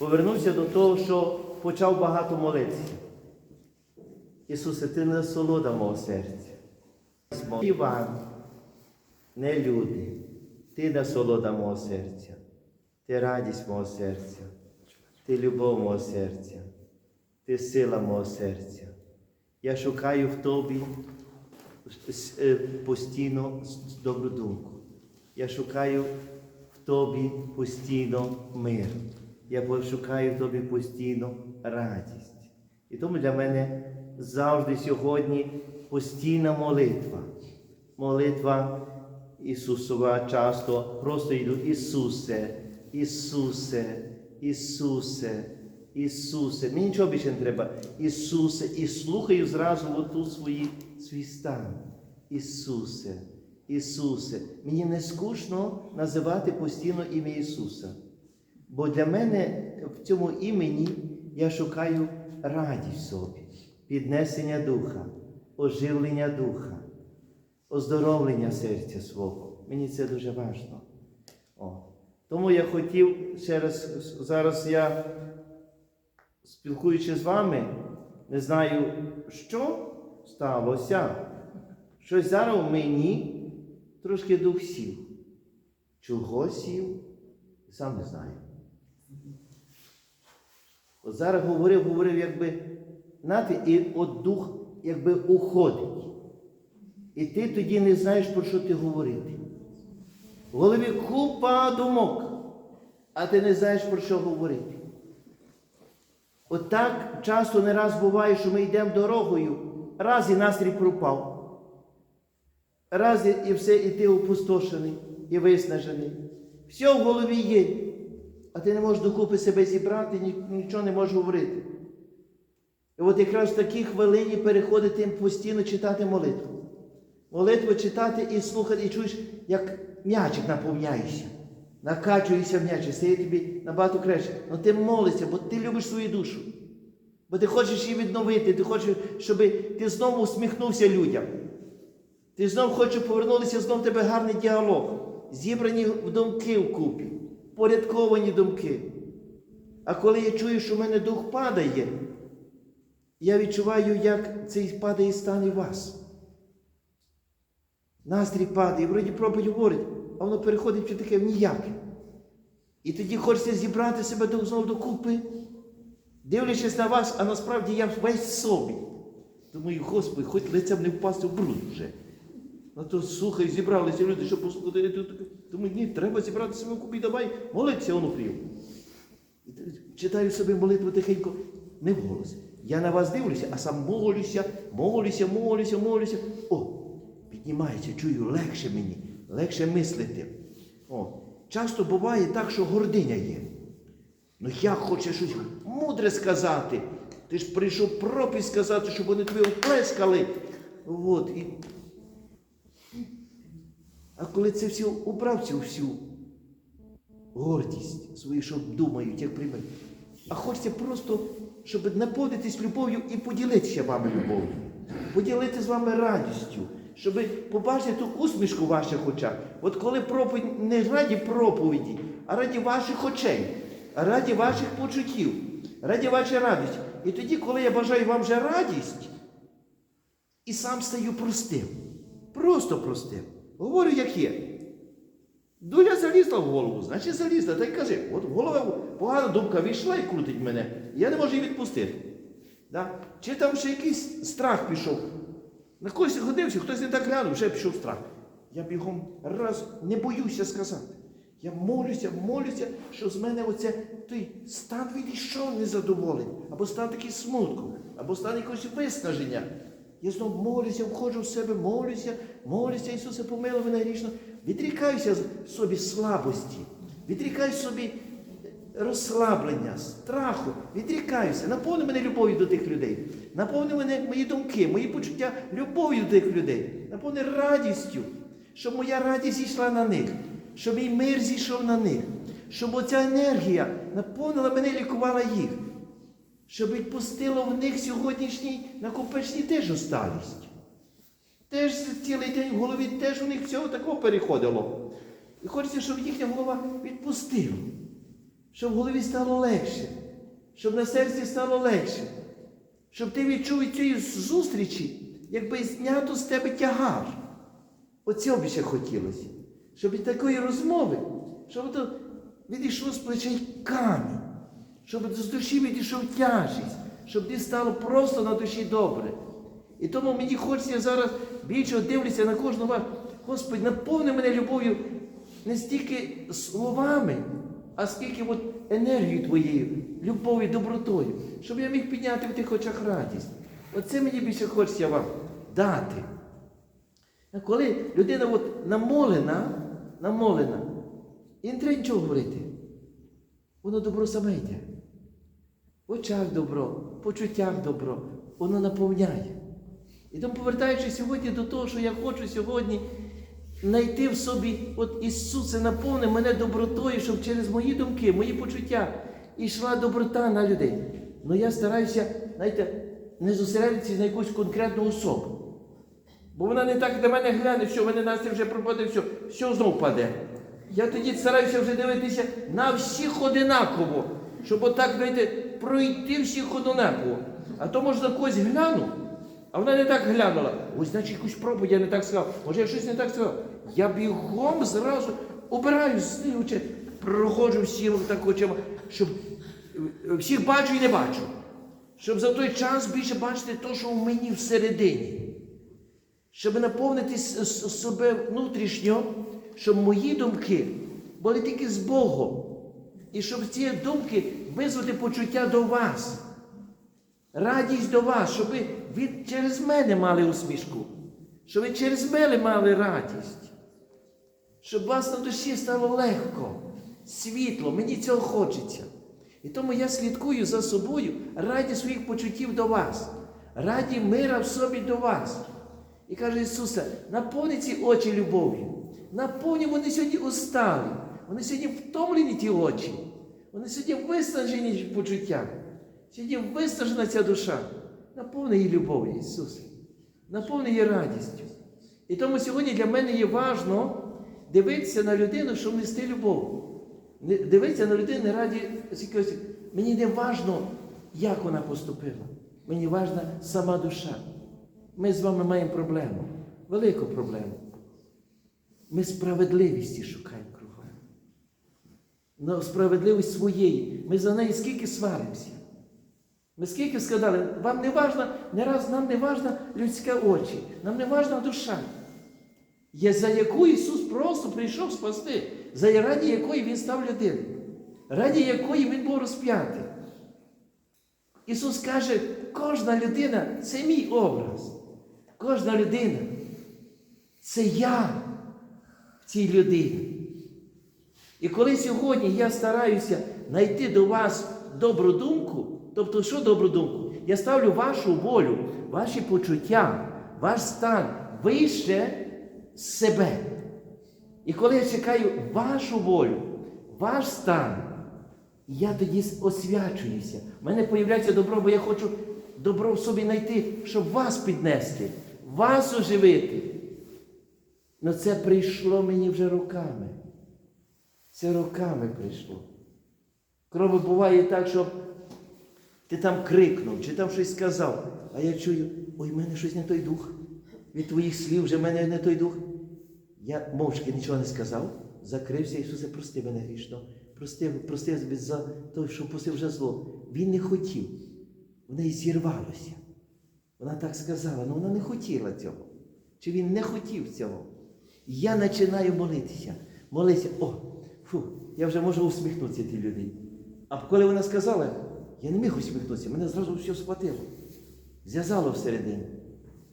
повернувся до того, що почав багато молитися. Ісусе, ти насолода мого серця. Іван, не люди, ти насолода мого серця, ти радість мого серця, ти любов мого серця, ти сила мого серця. Я шукаю в тобі е, постійно добру думку. Я шукаю в тобі постійно мир. Я по- шукаю в тобі постійно радість. І тому для мене завжди сьогодні постійна молитва. Молитва Ісусова часто просто йду Ісусе, Ісусе, Ісусе, Ісусе. Мені нічого більше не треба. Ісусе. І слухаю зразу оту свої, свій стан. Ісусе, Ісусе. Мені не скучно називати постійно ім'я Ісуса. Бо для мене в цьому імені я шукаю радість в собі, піднесення духа, оживлення духа, оздоровлення серця свого. Мені це дуже важливо. Тому я хотів ще раз, зараз я, спілкуючись з вами, не знаю, що сталося. Щось зараз у мені трошки дух сів. Чого сів? Сам не знаю. От зараз говорив, говорив, якби, знаєте, і от дух якби уходить. І ти тоді не знаєш, про що ти говорити. В голові купа думок, а ти не знаєш, про що говорити. От так часто не раз буває, що ми йдемо дорогою, раз і настрій пропав. Раз і- все, і ти опустошений, і виснажений. Все в голові є. А ти не можеш докупи себе зібрати, нічого не можеш говорити. І от якраз в такій хвилині переходити постійно читати молитву. Молитву читати і слухати, і чуєш, як м'ячик наповняєшся. В м'ячик, стає тобі набагато краще. Ну ти молишся, бо ти любиш свою душу. Бо ти хочеш її відновити, ти хочеш, щоб ти знову усміхнувся людям. Ти знов хочеш повернутися, знов в тебе гарний діалог. Зібрані в думки вкупі, порядковані думки. А коли я чую, що в мене дух падає, я відчуваю, як цей падає стан і вас. Настрій падає, вроді проповідь говорить, а воно переходить в таке в ніяке. І тоді хочеться зібрати себе знову докупи, дивлячись на вас, а насправді я весь собі. Думаю, Господи, хоч лицем не впасти в бруд вже. Ну то слухай, зібралися люди, щоб послухати. Я Думаю, ні, треба зібрати себе в купі, давай молитися воно прийом. Читаю собі молитву тихенько, не вголос. Я на вас дивлюся, а сам молюся, молюся, молюся, молюся. О, піднімається, чую, легше мені, легше мислити. О, часто буває так, що гординя є. Ну як хоче щось мудре сказати. Ти ж прийшов проповідь сказати, щоб вони тобі оплескали. От, і... А коли це все убрав цю всю гордість свою, що думають, як примір. А хочеться просто, щоб наповнитись любов'ю і поділитися вами любов'ю, поділитися з вами радістю, щоб побачити ту усмішку в ваших очах. От коли проповідь не раді проповіді, а раді ваших очей, раді ваших почуттів, раді вашої радості. І тоді, коли я бажаю вам вже радість, і сам стаю простим. Просто простим. Говорю, як є. Дуля залізла в голову, значить залізла, та й кажи, от в голову погана думка війшла і крутить мене. Я не можу її відпустити. Да? Чи там ще якийсь страх пішов? На когось ходився, хтось не так глянув, вже пішов страх. Я бігом раз не боюся сказати. Я молюся, молюся, що з мене оце той стан відійшов незадоволений, або стан такий смутку, або стан якогось виснаження. Я знову молюся, входжу в себе, молюся, молюся, Ісусе, помилуй мене грішно. Відрікаюся собі слабості, відрікаю собі розслаблення, страху, відрікаюся, наповни мене любов'ю до тих людей, наповни мене мої думки, мої почуття любов'ю до тих людей, наповни радістю, щоб моя радість зійшла на них, щоб мій мир зійшов на них, щоб оця енергія наповнила мене і лікувала їх щоб відпустило в них сьогоднішній накопичній теж усталість. Теж цілий день в голові теж у них всього такого переходило. І хочеться, щоб їхня голова відпустила. щоб в голові стало легше, щоб на серці стало легше, щоб ти відчув від цієї зустрічі, якби знято з тебе тягар. Оцього б ще хотілося. Щоб від такої розмови, щоб відійшло з плечей камінь, щоб з душі відійшов тяжість, щоб тобі стало просто на душі добре. І тому мені хочеться зараз більше дивлюся на кожного вас. Господь, наповни мене любов'ю не стільки словами, а скільки от енергією твоєю, любов'ю, добротою, щоб я міг підняти в тих очах радість. Оце мені більше хочеться вам дати. Коли людина от намолена, намолена, і не треба нічого говорити, воно добро саме йде. В очах добро, в почуттях добро, воно наповняє. І тому, повертаючись сьогодні до того, що я хочу сьогодні знайти в собі, от Ісусе, наповни мене добротою, щоб через мої думки, мої почуття йшла доброта на людей. Ну я стараюся, знаєте, не зосередитися на якусь конкретну особу. Бо вона не так до мене гляне, що в мене настрій вже пропаде, все, все знов паде. Я тоді стараюся вже дивитися на всіх одинаково, щоб отак, знаєте, пройти всіх одинаково. А то можна когось гляну, а вона не так глянула. Ось, значить, якусь пробу я не так сказав. Може, я щось не так сказав. Я бігом зразу обираю очі, проходжу всім так очима, щоб е, всіх бачу і не бачу. Щоб за той час більше бачити те, що в мені всередині щоб наповнити себе внутрішньо, щоб мої думки були тільки з Богом. І щоб ці думки визвати почуття до вас, радість до вас, щоб ви через мене мали усмішку, щоб ви через мене мали радість, щоб вас на душі стало легко, світло, мені цього хочеться. І тому я слідкую за собою раді своїх почуттів до вас, раді мира в собі до вас. І каже Ісусе, наповни ці очі любов'ю. Наповні вони сьогодні усталі. Вони сьогодні втомлені ті очі. Вони сьогодні виснажені почуття. Сьогодні виснажена ця душа. Наповни її любов'ю, Ісусе. Наповни її радістю. І тому сьогодні для мене є важно дивитися на людину, щоб нести любов. Дивитися на людину раді. Мені не важно, як вона поступила. Мені важна сама душа. Ми з вами маємо проблему, велику проблему. Ми справедливості шукаємо Ну, справедливість своєї. Ми за неї скільки сваримося. Ми скільки сказали, вам не важна, не раз нам не важна людське очі, нам не важна душа. Є за яку Ісус просто прийшов спасти, за раді якої Він став людиною, раді якої Він був розп'ятий. Ісус каже, кожна людина це мій образ. Кожна людина це я в цій людині. І коли сьогодні я стараюся знайти до вас добру думку, тобто що добру думку? Я ставлю вашу волю, ваші почуття, ваш стан вище себе. І коли я чекаю вашу волю, ваш стан, я тоді освячуюся. У мене появляється добро, бо я хочу добро в собі знайти, щоб вас піднести, вас оживити. Ну це прийшло мені вже роками. Це роками прийшло. Кроме буває так, що ти там крикнув, чи там щось сказав, а я чую, ой, в мене щось не той дух. Від твоїх слів вже в мене не той дух. Я мовчки нічого не сказав, закрився, Ісусе, прости мене грішно. Простив, простив за те, що пустив вже зло. Він не хотів. В неї зірвалося. Вона так сказала, але вона не хотіла цього. Чи він не хотів цього? Я починаю молитися. Молитися, о, фу, я вже можу усміхнутися тій людині. А коли вона сказала, я не міг усміхнутися, мене зразу все схватило. Зв'язало всередині.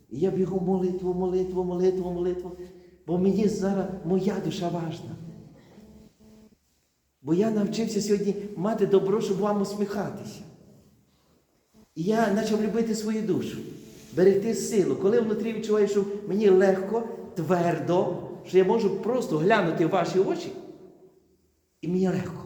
І я бігу молитву, молитву, молитву, молитву. Бо мені зараз моя душа важна. Бо я навчився сьогодні мати добро, щоб вам усміхатися. І я почав любити свою душу, берегти силу. Коли внутрі відчуваю, що мені легко, твердо, що я можу просто глянути в ваші очі, мені легко.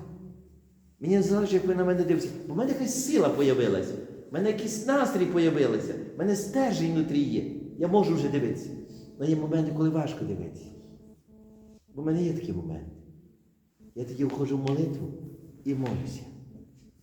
Мені не залежить, як ви на мене дивитеся. Бо в мене якась сила появилася, в мене якийсь настрій появився, в мене стержень внутрі є. Я можу вже дивитися. Але є моменти, коли важко дивитися. Бо в мене є такі моменти. Я тоді входжу в молитву, і молюся.